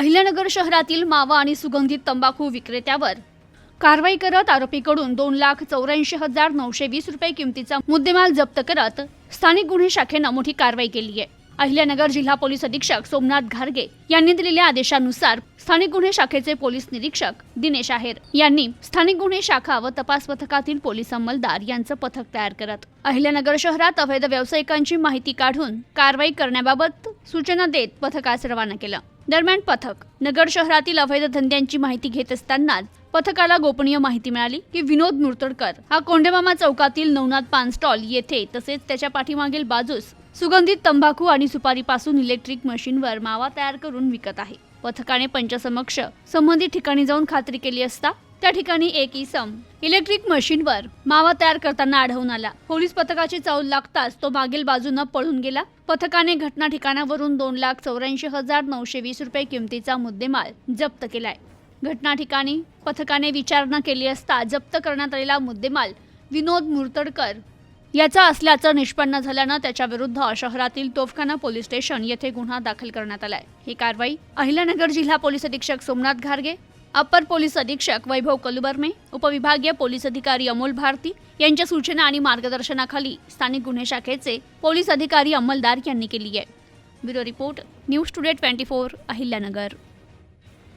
अहिल्यानगर शहरातील मावा आणि सुगंधित तंबाखू विक्रेत्यावर कारवाई करत आरोपीकडून दोन लाख चौऱ्याऐंशी हजार नऊशे वीस रुपये किमतीचा मुद्देमाल जप्त करत स्थानिक गुन्हे शाखेनं मोठी कारवाई केली आहे. अहिल्यानगर जिल्हा पोलीस अधीक्षक सोमनाथ घारगे यांनी दिलेल्या आदेशानुसार स्थानिक गुन्हे शाखेचे पोलीस निरीक्षक दिनेश आहेर यांनी स्थानिक गुन्हे शाखा व तपास पथकातील पोलीस अंमलदार यांचं पथक तयार करत अहिल्यानगर शहरात अवैध व्यावसायिकांची माहिती काढून कारवाई करण्याबाबत सूचना देत पथकास रवाना केलं. दरम्यान पथक. नगर शहरातील अवैध धंद्यांची माहिती घेत असतानाच पथकाला गोपनीय माहिती मिळाली की विनोद मुर्तडकर हा कोंडेमामा चौकातील नवनाथ पान स्टॉल येथे तसेच त्याच्या पाठीमागील बाजूस सुगंधित तंबाखू आणि सुपारीपासून इलेक्ट्रिक मशीनवर मावा तयार करून विकत आहे. पथकाने पंचसमक्ष संबंधित ठिकाणी जाऊन खात्री केली असता त्या ठिकाणी एक इसम इलेक्ट्रिक मशीनवर मावा तयार करताना आढळून आला. पोलीस पथकाची चौल लागताच तो मागील बाजूनं पळून गेला. पथकाने घटना ठिकाणावरून दोन लाख चौऱ्याऐंशी हजार नऊशे वीस रुपये किमतीचा मुद्देमाल जप्त केलाय. घटना ठिकाणी पथकाने विचारणा केली असता जप्त करण्यात आलेला मुद्देमाल विनोद मुर्तडकर याचा असल्याचं निष्पन्न झाल्यानं त्याच्याविरुद्ध शहरातील तोफखाना पोलीस स्टेशन येथे गुन्हा दाखल करण्यात आलाय. ही कारवाई अहिल्यानगर जिल्हा पोलीस अधीक्षक सोमनाथ घारगे अप्पर पोलीस अधीक्षक वैभव कलुबर्मे उपविभागीय पोलीस अधिकारी अमोल भारती यांच्या सूचना आणि मार्गदर्शनाखाली स्थानिक गुन्हे शाखेचे पोलीस अधिकारी अंमलदार यांनी केली आहे. Bureau report news today twenty four Ahilyanagar.